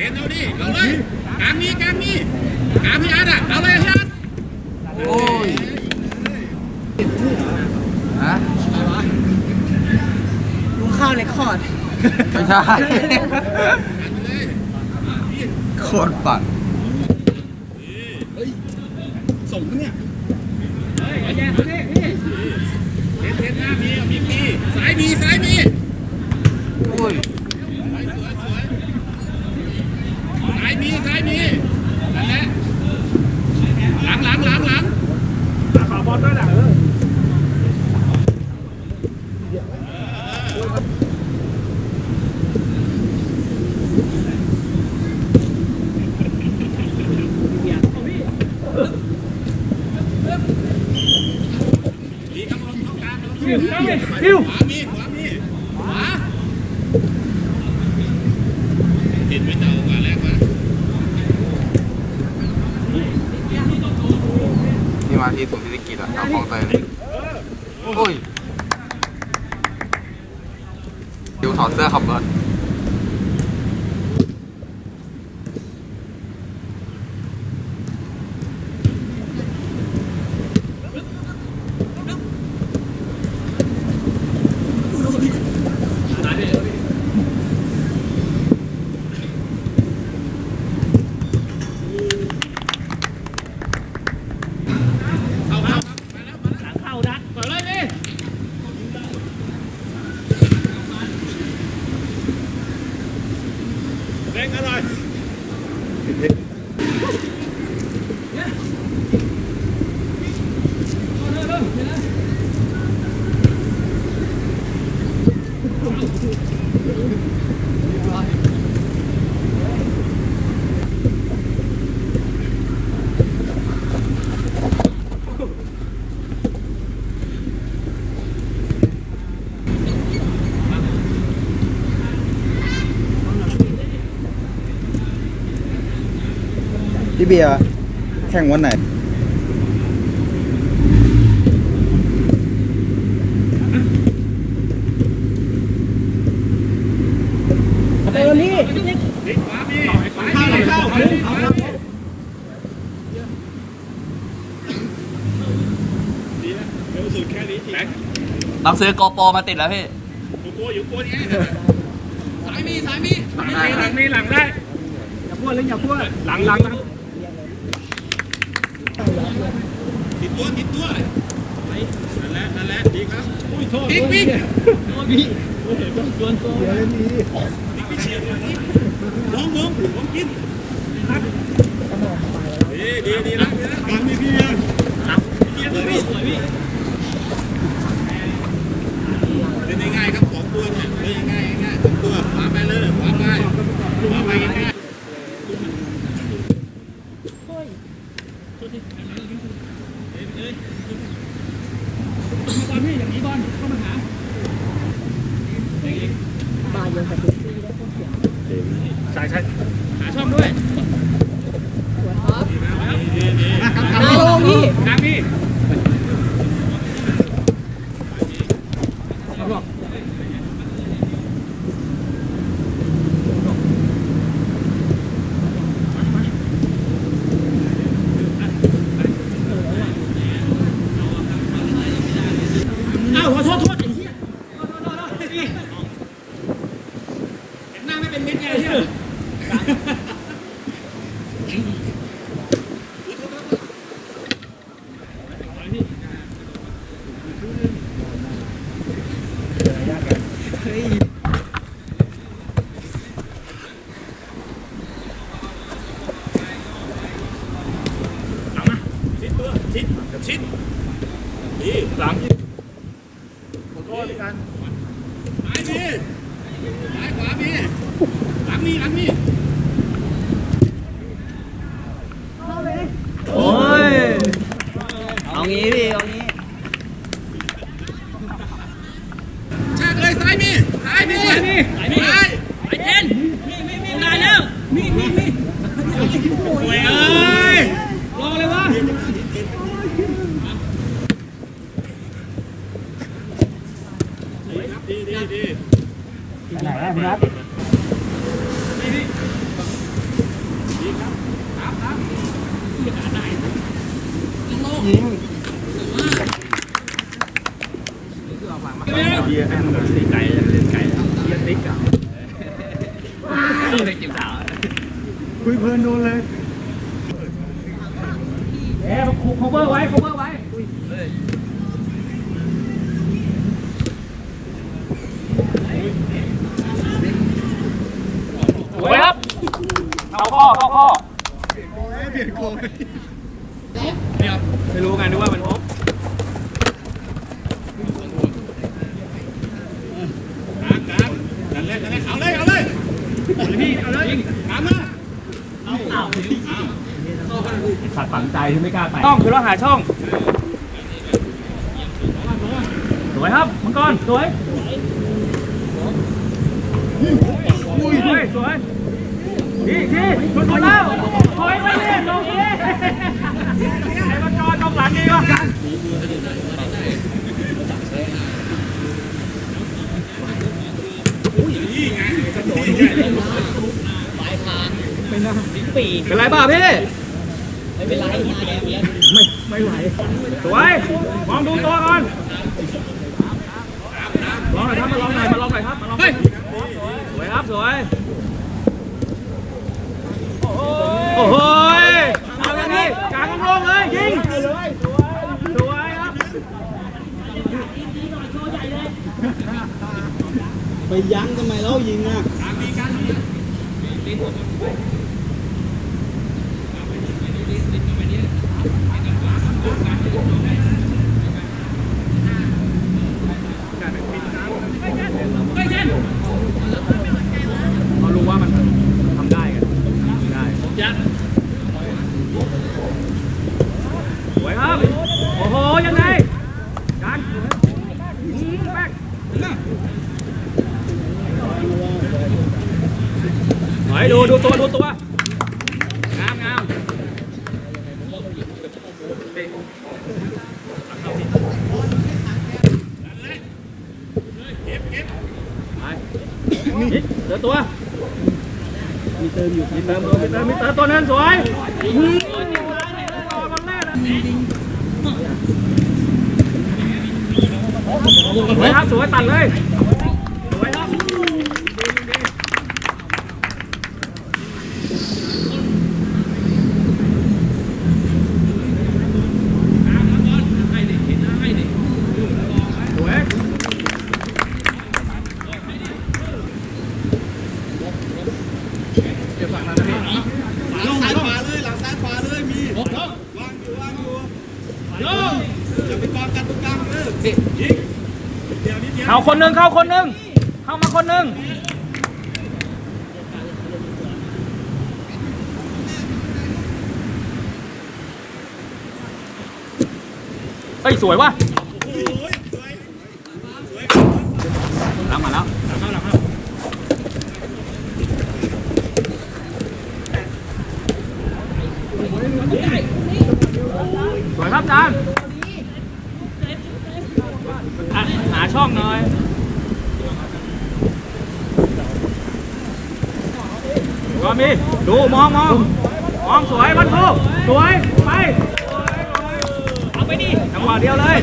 เห็นเอาดิเอาเลยกลางนี้กลางนี้กลางพี่อาร์ตอะเอาเลยพี่อาร์ตโอ้ยฮะลุงข้าวเรคคอร์ดไม่ใช่โคตรปัดส่งเนี่ยเฮ้ยแย่เขาดิพี่เห็นเห็นหน้ามีมีมีสายมีสายมีโอ้ย สวยสวยสวยสายมีสายมีนั่นแหละหลังหลังหลังหลังขอบอลด้วยนะเออดีครับผมเข้ากลางคิวคิวขวามีขวามีขวาเห็นไหมเจ้าขวาแรกมา มาที่สุนทรกิจอะเอาของเตยเลยโอ้ยดิวถอดเสื้อขับรถ เข้าเข้ามาแล้วมาแล้ว หลังเข้าดัก เปิดเลยดิเร่งอะไร พี่ เบียร์แข่งวันไหนเติมพี่ดิขวาวามีเข้าวามีขวามีดีนะเร็วสุดแค่นี้ทีแบ็คต้องซื้อโกโปรมาติดแล้วพี่อยู่ตัวอยู่ตัวนี้สายมีสายมีหลังได้หลังมีหลังได้ อย่าพูดเลยอย่าพูดหลังหลังหลัง ติดตัวติดตัวนั่นแหละนั่นแหละดีครับอุ้ยโทษปิ๊กปิ๊กน้องน้องผมกินดีดีดีนะกามีพี่ยังเกียร์เลยพี่สวยพี่ล่นง่ายๆครับสองตัวเนี่ยเล่นง่ายๆง่ายๆสองตัวขวาไปเลยขวาไปขวาไปง่ายๆ บอลพี่อย่างนี้บอลเข้ามาหา มาเยอะกว่าตุ๊กซี่แล้วก็เสียง ใช่ใช่หาช่องด้วย นาโลพี่ กลางพี่ อ้าวขอโทษโทษไอ้เหี้ยโทษโทษโทษโทษเห็นหน้าไม่เป็นมิตรไงเหี้ยชิดตัวชิดชิดนี่ หลัง ขอโทษกันซ้ายมีซ้ายขวามีหลั งมีหลังมีโอ้ย เอางี้พี่ เอางี้ชากเลยซ้ายมีซ้ายมีซ้ายมีซ้ายมีซ้ายไอ้เจนมีมีมีนานแล้ว มีมีมีโอ้ยเอ้ยรอเลยวะดีครับดีดีดีไหนอะพี่นัท เบียร์แอนตีไก่เล่นไก่เบียร์ติ๊กอะเด็กจิ๋วสาวคุยเพลินโดนเลยเอ๊ะคุกเบอร์ไว้คุกเบอร์ไว้สวยครับ เข้าข้อเข้าข้อไม่รู้ไงนึกว่ามันพบ กลางกลางนั่นแหละนั่นแหละเอาเลยเอาเลยพี่เอาเลยตามมาสัตว์ฝังใจที่ไม่กล้าไปต้องคือเราหาช่องสวยครับมังกรสวยสวยสวยดีดีชนคนแล้วถอยไปเลยตรงนี้ไอ้มังกรตรงหลังดีวะ เป็นไรบ้าพี่ ไม่เป็นไรไม่ไม่ไหวสวยมองดูตัวก่อนลองหน่อยครับมาลองหน่อยมาลองหน่อยครับมาลองหน่อยสวยครับสวยโอ้โหยเอาอย่างนี้กลางลงเลยยิง สวยครับ ไปยั้งทำไมแล้วยิงอะ เขารู้ว่ามันทำได้กันได้ยัดสวยครับ โอ้โห ยังไงการอืมแป๊กถอย ดูดูตัวดูตัวงามงามไปนี่เจอตัว มีเติมอยู่มีเติมตัวมีเติมมีเติมตัวนั้นสวยอืมวันแรกนะสวยครับสวยตัดเลยสวยครับสวย หลังซ้ายขวาเลยหลังซ้ายขวาเลยมีวางอยู่วางอยู่อย่าไปกองกันตรงกลาง เลยยิงเดี๋ยวนี้เดียวเข้าคนหนึ่งเข้าคนหนึ่งเข้ามาคนหนึ่งเฮ้ยสวยว่ะโอ้ยสวยสวยหลังมาแล้วหลังเข้าหลัง อมีดูมองมองมองสวยวันทูสวยไปเอาไปดิจังหวะเดียวเลย